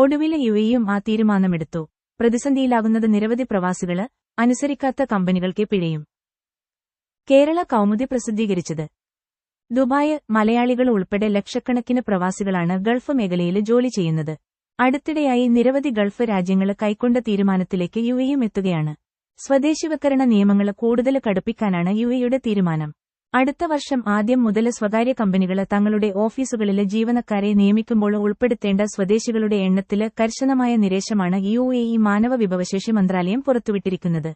ഒടുവിലെ യുഎയും ആ തീരുമാനമെടുത്തു. പ്രതിസന്ധിയിലാകുന്നത് നിരവധി പ്രവാസികൾ അനുസരിക്കാത്ത കമ്പനികൾക്ക് പിഴയും. കേരള കൗമുദി പ്രസിദ്ധീകരിച്ചത്. ദുബായ് മലയാളികൾ ഉൾപ്പെടെ ലക്ഷക്കണക്കിന് പ്രവാസികളാണ് ഗൾഫ് മേഖലയിൽ ജോലി ചെയ്യുന്നത്. അടുത്തിടെയായി നിരവധി ഗൾഫ് രാജ്യങ്ങൾ കൈക്കൊണ്ട തീരുമാനത്തിലേക്ക് യുഎയും എത്തുകയാണ്. സ്വദേശിവൽക്കരണ നിയമങ്ങൾ കൂടുതൽ കടുപ്പിക്കാനാണ് യുഎയുടെ തീരുമാനം. അടുത്ത വർഷം ആദ്യം മുതൽ സ്വകാര്യ കമ്പനികൾ തങ്ങളുടെ ഓഫീസുകളിലെ ജീവനക്കാരെ നിയമിക്കുമ്പോൾ ഉൾപ്പെടുത്തേണ്ട സ്വദേശികളുടെ എണ്ണത്തിൽ കർശനമായ നിരേശമാണ് യുഎഇ മാനവ വിഭവശേഷി മന്ത്രാലയം പുറത്തുവിട്ടിരിക്കുന്നത്.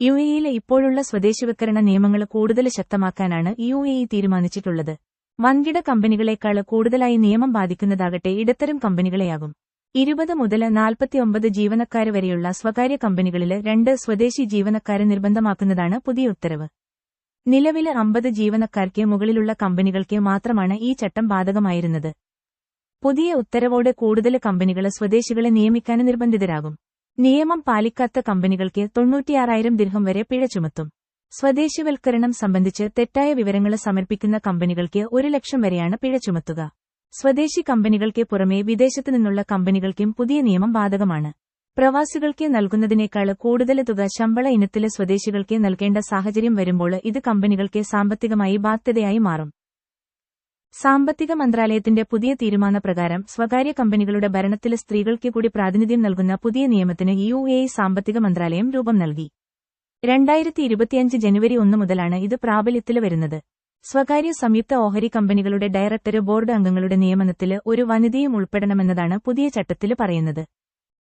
യുഎഇയിലെ ഇപ്പോഴുള്ള സ്വദേശിവൽക്കരണ നിയമങ്ങൾ കൂടുതൽ ശക്തമാക്കാനാണ് യുഎഇ തീരുമാനിച്ചിട്ടുള്ളത്. വൻകിട കമ്പനികളെക്കാൾ കൂടുതലായി നിയമം ബാധിക്കുന്നതാകട്ടെ ഇടത്തരം കമ്പനികളെയാകും. ഇരുപത് മുതൽ നാൽപ്പത്തിയൊമ്പത് ജീവനക്കാർ വരെയുള്ള സ്വകാര്യ കമ്പനികളിൽ രണ്ട് സ്വദേശി ജീവനക്കാരെ നിർബന്ധമാക്കുന്നതാണ് പുതിയ ഉത്തരവ്. നിലവിൽ അമ്പത് ജീവനക്കാർക്ക് മുകളിലുള്ള കമ്പനികൾക്ക് മാത്രമാണ് ഈ ചട്ടം ബാധകമായിരുന്നത്. പുതിയ ഉത്തരവോടെ കൂടുതൽ കമ്പനികൾ സ്വദേശികളെ നിയമിക്കാൻ നിർബന്ധിതരാകും. നിയമം പാലിക്കാത്ത കമ്പനികൾക്ക് തൊണ്ണൂറ്റിയാറായിരം ദിർഹം വരെ പിഴ ചുമത്തും. സ്വദേശിവൽക്കരണം സംബന്ധിച്ച് തെറ്റായ വിവരങ്ങൾ സമർപ്പിക്കുന്ന കമ്പനികൾക്ക് ഒരു ലക്ഷം വരെയാണ് പിഴ ചുമത്തുക. സ്വദേശി കമ്പനികൾക്ക് പുറമേ വിദേശത്തു നിന്നുള്ള കമ്പനികൾക്കും പുതിയ നിയമം ബാധകമാണ്. പ്രവാസികൾക്ക് നൽകുന്നതിനേക്കാൾ കൂടുതൽ തുക ശമ്പള ഇനത്തിലെ സ്വദേശികൾക്ക് നൽകേണ്ട സാഹചര്യം വരുമ്പോൾ ഇത് കമ്പനികൾക്ക് സാമ്പത്തികമായി ബാധ്യതയായി മാറും. സാമ്പത്തിക മന്ത്രാലയത്തിന്റെ പുതിയ തീരുമാനപ്രകാരം സ്വകാര്യ കമ്പനികളുടെ ഭരണത്തിൽ സ്ത്രീകൾക്ക് കൂടി പ്രാതിനിധ്യം നൽകുന്ന പുതിയ നിയമത്തിന് യു എ സാമ്പത്തിക മന്ത്രാലയം രൂപം നൽകി. രണ്ടായിരത്തി ഇരുപത്തിയഞ്ച് ജനുവരി ഒന്ന് മുതലാണ് ഇത് പ്രാബല്യത്തിൽ വരുന്നത്. സ്വകാര്യ സംയുക്ത ഓഹരി കമ്പനികളുടെ ഡയറക്ടർ ബോർഡ് അംഗങ്ങളുടെ നിയമനത്തിൽ ഒരു വനിതയും ഉൾപ്പെടണമെന്നതാണ് പുതിയ ചട്ടത്തിൽ പറയുന്നത്.